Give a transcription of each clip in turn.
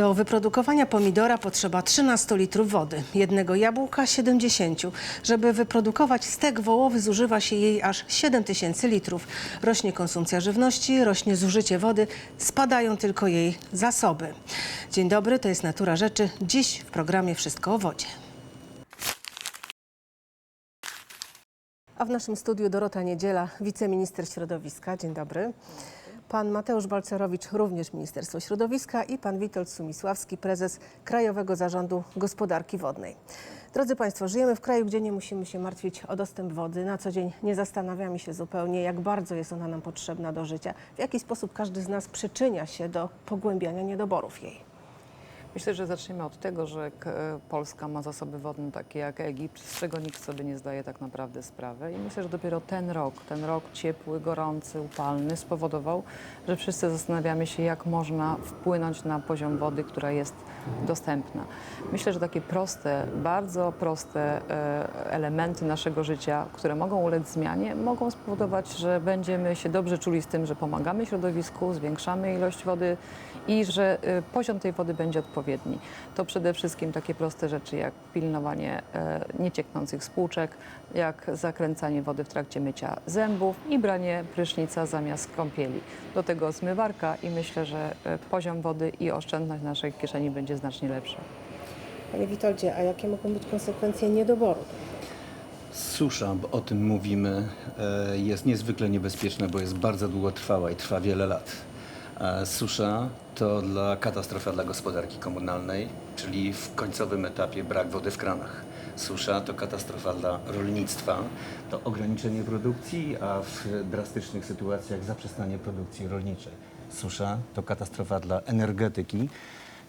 Do wyprodukowania pomidora potrzeba 13 litrów wody, jednego jabłka 70. Żeby wyprodukować stek wołowy zużywa się jej aż 7 tysięcy litrów. Rośnie konsumpcja żywności, rośnie zużycie wody, spadają tylko jej zasoby. Dzień dobry, to jest Natura Rzeczy. Dziś w programie Wszystko o wodzie. A w naszym studiu Dorota Niedziela, wiceminister środowiska. Dzień dobry. Pan Mateusz Balcerowicz, również Ministerstwo Środowiska i pan Witold Sumisławski, prezes Krajowego Zarządu Gospodarki Wodnej. Drodzy Państwo, żyjemy w kraju, gdzie nie musimy się martwić o dostęp wody. Na co dzień nie zastanawiamy się zupełnie, jak bardzo jest ona nam potrzebna do życia. W jaki sposób każdy z nas przyczynia się do pogłębiania niedoborów jej. Myślę, że zaczniemy od tego, że k- Polska ma zasoby wodne takie jak Egipt, z czego nikt sobie nie zdaje tak naprawdę sprawy. I myślę, że dopiero ten rok, ten rok ciepły, gorący, upalny spowodował, że wszyscy zastanawiamy się, jak można wpłynąć na poziom wody, która jest dostępna. Myślę, że takie proste, bardzo proste e, elementy naszego życia, które mogą ulec zmianie, mogą spowodować, że będziemy się dobrze czuli z tym, że pomagamy środowisku, zwiększamy ilość wody i że y, poziom tej wody będzie odpowiedni. To przede wszystkim takie proste rzeczy jak pilnowanie e, niecieknących spłuczek, jak zakręcanie wody w trakcie mycia zębów i branie prysznica zamiast kąpieli. Do tego zmywarka i myślę, że e, poziom wody i oszczędność naszej kieszeni będzie znacznie lepsza. Panie Witoldzie, a jakie mogą być konsekwencje niedoboru? Susza, bo o tym mówimy, e, jest niezwykle niebezpieczna, bo jest bardzo długotrwała i trwa wiele lat. E, Susza to dla katastrofa dla gospodarki komunalnej, czyli w końcowym etapie brak wody w kranach. Susza to katastrofa dla rolnictwa, to ograniczenie produkcji, a w drastycznych sytuacjach zaprzestanie produkcji rolniczej. Susza to katastrofa dla energetyki,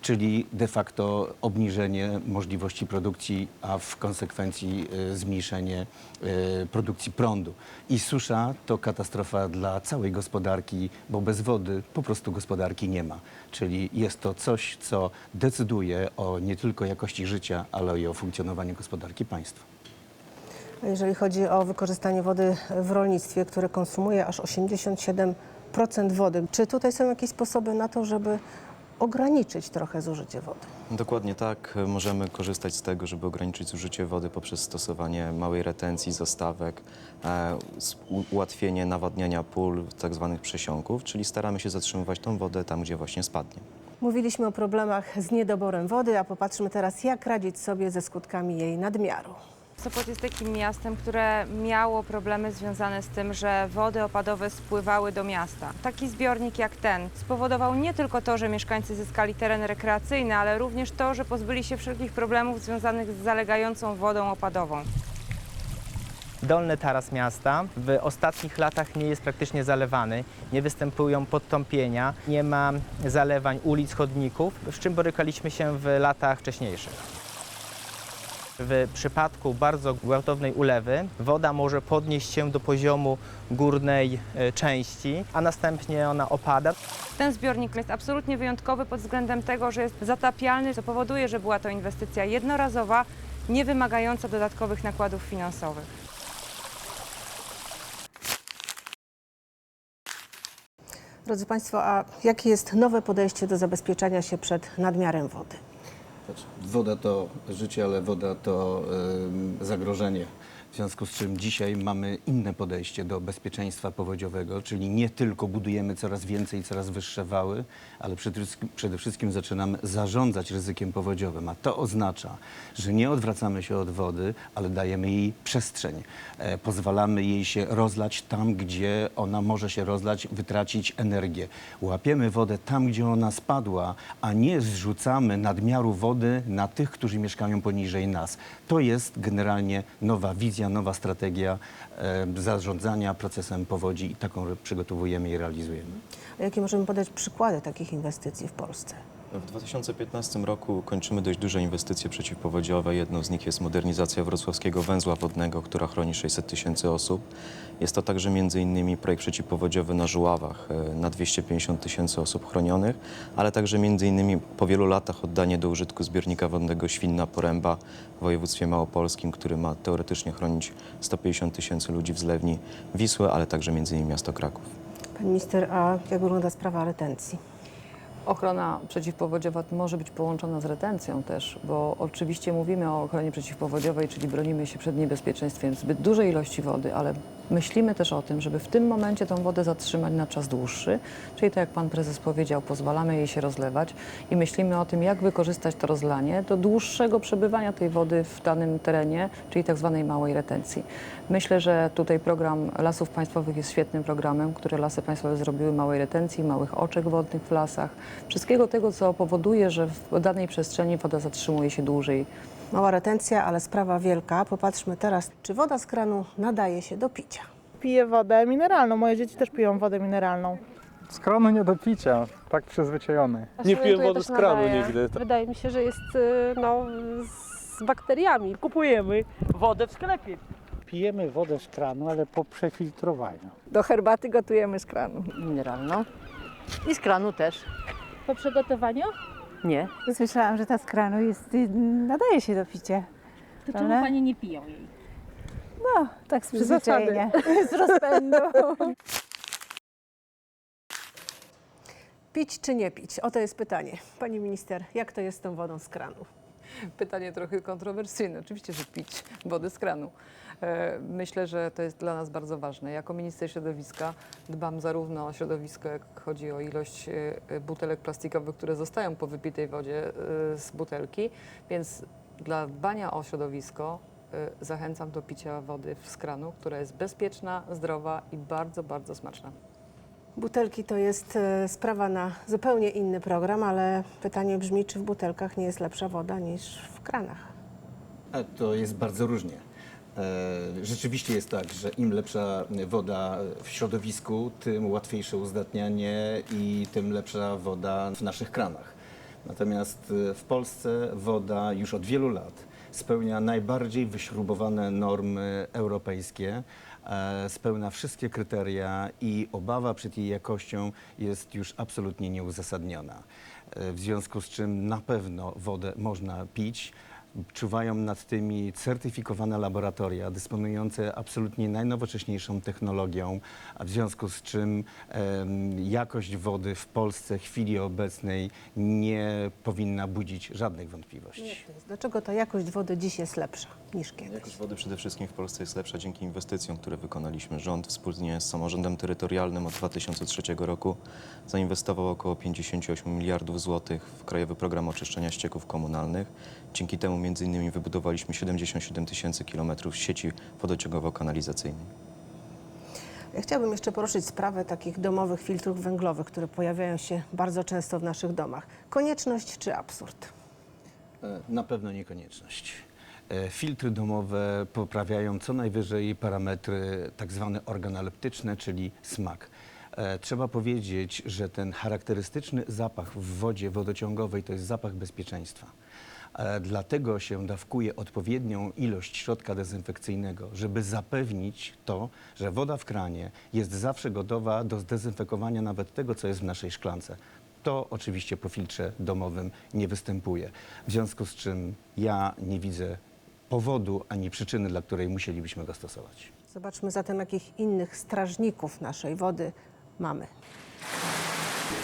czyli de facto obniżenie możliwości produkcji, a w konsekwencji y, zmniejszenie y, produkcji prądu. I susza to katastrofa dla całej gospodarki, bo bez wody po prostu gospodarki nie ma. Czyli jest to coś, co decyduje o nie tylko jakości życia, ale i o funkcjonowaniu gospodarki państwa. Jeżeli chodzi o wykorzystanie wody w rolnictwie, które konsumuje aż 87% wody, czy tutaj są jakieś sposoby na to, żeby ograniczyć trochę zużycie wody? Dokładnie tak. Możemy korzystać z tego, żeby ograniczyć zużycie wody poprzez stosowanie małej retencji, zastawek, e, ułatwienie nawadniania pól, tak zwanych przesiąków, czyli staramy się zatrzymywać tą wodę tam, gdzie właśnie spadnie. Mówiliśmy o problemach z niedoborem wody, a popatrzmy teraz, jak radzić sobie ze skutkami jej nadmiaru. Sopot jest takim miastem, które miało problemy związane z tym, że wody opadowe spływały do miasta. Taki zbiornik jak ten spowodował nie tylko to, że mieszkańcy zyskali teren rekreacyjny, ale również to, że pozbyli się wszelkich problemów związanych z zalegającą wodą opadową. Dolny taras miasta w ostatnich latach nie jest praktycznie zalewany, nie występują podtąpienia, nie ma zalewań ulic, chodników, z czym borykaliśmy się w latach wcześniejszych. W przypadku bardzo gwałtownej ulewy woda może podnieść się do poziomu górnej e, części, a następnie ona opada. Ten zbiornik jest absolutnie wyjątkowy pod względem tego, że jest zatapialny, co powoduje, że była to inwestycja jednorazowa, nie wymagająca dodatkowych nakładów finansowych. Drodzy Państwo, a jakie jest nowe podejście do zabezpieczania się przed nadmiarem wody? Woda to życie, ale woda to zagrożenie. W związku z czym dzisiaj mamy inne podejście do bezpieczeństwa powodziowego, czyli nie tylko budujemy coraz więcej coraz wyższe wały, ale przede wszystkim, przede wszystkim zaczynamy zarządzać ryzykiem powodziowym. A to oznacza, że nie odwracamy się od wody, ale dajemy jej przestrzeń. E, pozwalamy jej się rozlać tam, gdzie ona może się rozlać, wytracić energię. Łapiemy wodę tam, gdzie ona spadła, a nie zrzucamy nadmiaru wody na tych, którzy mieszkają poniżej nas. To jest generalnie nowa wizja, nowa strategia zarządzania procesem powodzi i taką przygotowujemy i realizujemy. A jakie możemy podać przykłady takich inwestycji w Polsce? W 2015 roku kończymy dość duże inwestycje przeciwpowodziowe. Jedną z nich jest modernizacja wrocławskiego węzła wodnego, która chroni 600 tysięcy osób. Jest to także m.in. projekt przeciwpowodziowy na Żuławach e, na 250 tysięcy osób chronionych, ale także m.in. po wielu latach oddanie do użytku zbiornika wodnego Świnna Poręba w województwie małopolskim, który ma teoretycznie chronić 150 tysięcy ludzi w zlewni Wisły, ale także m.in. miasto Kraków. Pani minister, a jak wygląda sprawa retencji? Ochrona przeciwpowodziowa może być połączona z retencją też, bo oczywiście mówimy o ochronie przeciwpowodziowej, czyli bronimy się przed niebezpieczeństwem zbyt dużej ilości wody, ale myślimy też o tym, żeby w tym momencie tą wodę zatrzymać na czas dłuższy, czyli tak jak pan prezes powiedział, pozwalamy jej się rozlewać i myślimy o tym, jak wykorzystać to rozlanie do dłuższego przebywania tej wody w danym terenie, czyli tak zwanej małej retencji. Myślę, że tutaj program Lasów Państwowych jest świetnym programem, który Lasy Państwowe zrobiły małej retencji, małych oczek wodnych w lasach, wszystkiego tego, co powoduje, że w danej przestrzeni woda zatrzymuje się dłużej. Mała retencja, ale sprawa wielka. Popatrzmy teraz, czy woda z kranu nadaje się do picia. Piję wodę mineralną. Moje dzieci też piją wodę mineralną. Z kranu nie do picia, tak przyzwyczajony. Nie piję wody z kranu nigdy. Wydaje mi się, że jest y, no, z bakteriami. Kupujemy wodę w sklepie. Pijemy wodę z kranu, ale po przefiltrowaniu. Do herbaty gotujemy z kranu. Mineralną. I z kranu też. Po przygotowaniu? Nie. Słyszałam, że ta z kranu jest, y, nadaje się do picia. To czemu czemu pani nie piją jej? No, tak z przyzwyczajenia, z rozpędu. Pić czy nie pić? Oto jest pytanie. Pani minister, jak to jest z tą wodą z kranu? Pytanie trochę kontrowersyjne. Oczywiście, że pić wodę z kranu. E, Myślę, że to jest dla nas bardzo ważne. Jako minister środowiska dbam zarówno o środowisko, jak chodzi o ilość e, butelek plastikowych, które zostają po wypitej wodzie e, z butelki, więc dla dbania o środowisko zachęcam do picia wody z kranu, która jest bezpieczna, zdrowa i bardzo, bardzo smaczna. Butelki to jest e, sprawa na zupełnie inny program, ale pytanie brzmi, czy w butelkach nie jest lepsza woda niż w kranach? A to jest bardzo różnie. E, Rzeczywiście jest tak, że im lepsza woda w środowisku, tym łatwiejsze uzdatnianie i tym lepsza woda w naszych kranach. Natomiast e, w Polsce woda już od wielu lat spełnia najbardziej wyśrubowane normy europejskie, e, spełnia wszystkie kryteria i obawa przed jej jakością jest już absolutnie nieuzasadniona. E, W związku z czym na pewno wodę można pić. Czuwają nad tymi certyfikowane laboratoria dysponujące absolutnie najnowocześniejszą technologią, a w związku z czym em, jakość wody w Polsce w chwili obecnej nie powinna budzić żadnych wątpliwości. Dlaczego ta jakość wody dziś jest lepsza niż kiedyś? Jakość wody przede wszystkim w Polsce jest lepsza dzięki inwestycjom, które wykonaliśmy. Rząd wspólnie z samorządem terytorialnym od 2003 roku zainwestował około 58 miliardów złotych w Krajowy Program Oczyszczenia Ścieków Komunalnych. Dzięki temu między innymi wybudowaliśmy 77 tysięcy kilometrów sieci wodociągowo-kanalizacyjnej. Ja chciałabym jeszcze poruszyć sprawę takich domowych filtrów węglowych, które pojawiają się bardzo często w naszych domach. Konieczność czy absurd? E, Na pewno nie konieczność. E, Filtry domowe poprawiają co najwyżej parametry tak zwane organoleptyczne, czyli smak. E, Trzeba powiedzieć, że ten charakterystyczny zapach w wodzie wodociągowej to jest zapach bezpieczeństwa. E, Dlatego się dawkuje odpowiednią ilość środka dezynfekcyjnego, żeby zapewnić to, że woda w kranie jest zawsze gotowa do zdezynfekowania nawet tego, co jest w naszej szklance. To oczywiście po filtrze domowym nie występuje. W związku z czym ja nie widzę powodu ani przyczyny, dla której musielibyśmy go stosować. Zobaczmy zatem, jakich innych strażników naszej wody mamy.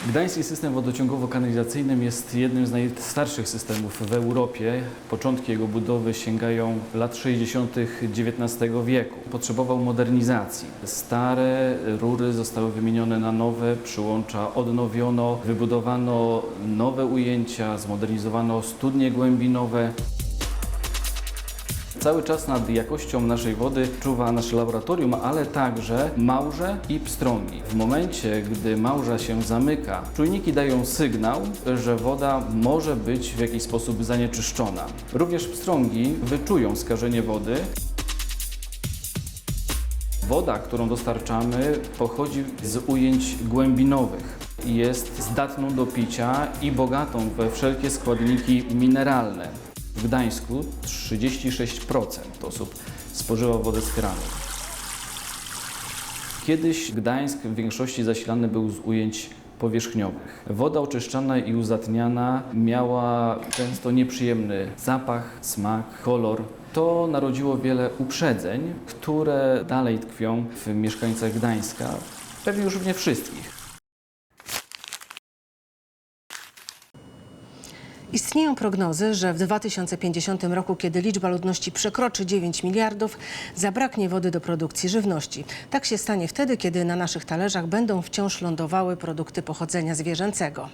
Gdański system wodociągowo-kanalizacyjny jest jednym z najstarszych systemów w Europie. Początki jego budowy sięgają lat 60. XIX wieku. Potrzebował modernizacji. Stare rury zostały wymienione na nowe, przyłącza odnowiono, wybudowano nowe ujęcia, zmodernizowano studnie głębinowe. Cały czas nad jakością naszej wody czuwa nasze laboratorium, ale także małże i pstrągi. W momencie, gdy małża się zamyka, czujniki dają sygnał, że woda może być w jakiś sposób zanieczyszczona. Również pstrągi wyczują skażenie wody. Woda, którą dostarczamy, pochodzi z ujęć głębinowych. Jest zdatną do picia i bogatą we wszelkie składniki mineralne. W Gdańsku 36% osób spożywa wodę z kranu. Kiedyś Gdańsk w większości zasilany był z ujęć powierzchniowych. Woda oczyszczana i uzatniana miała często nieprzyjemny zapach, smak, kolor. To narodziło wiele uprzedzeń, które dalej tkwią w mieszkańcach Gdańska, pewnie już nie wszystkich. Istnieją prognozy, że w 2050 roku, kiedy liczba ludności przekroczy 9 miliardów, zabraknie wody do produkcji żywności. Tak się stanie wtedy, kiedy na naszych talerzach będą wciąż lądowały produkty pochodzenia zwierzęcego.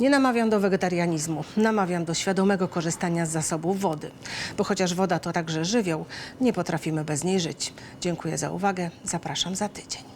Nie namawiam do wegetarianizmu, namawiam do świadomego korzystania z zasobów wody. Bo chociaż woda to także żywioł, nie potrafimy bez niej żyć. Dziękuję za uwagę, zapraszam za tydzień.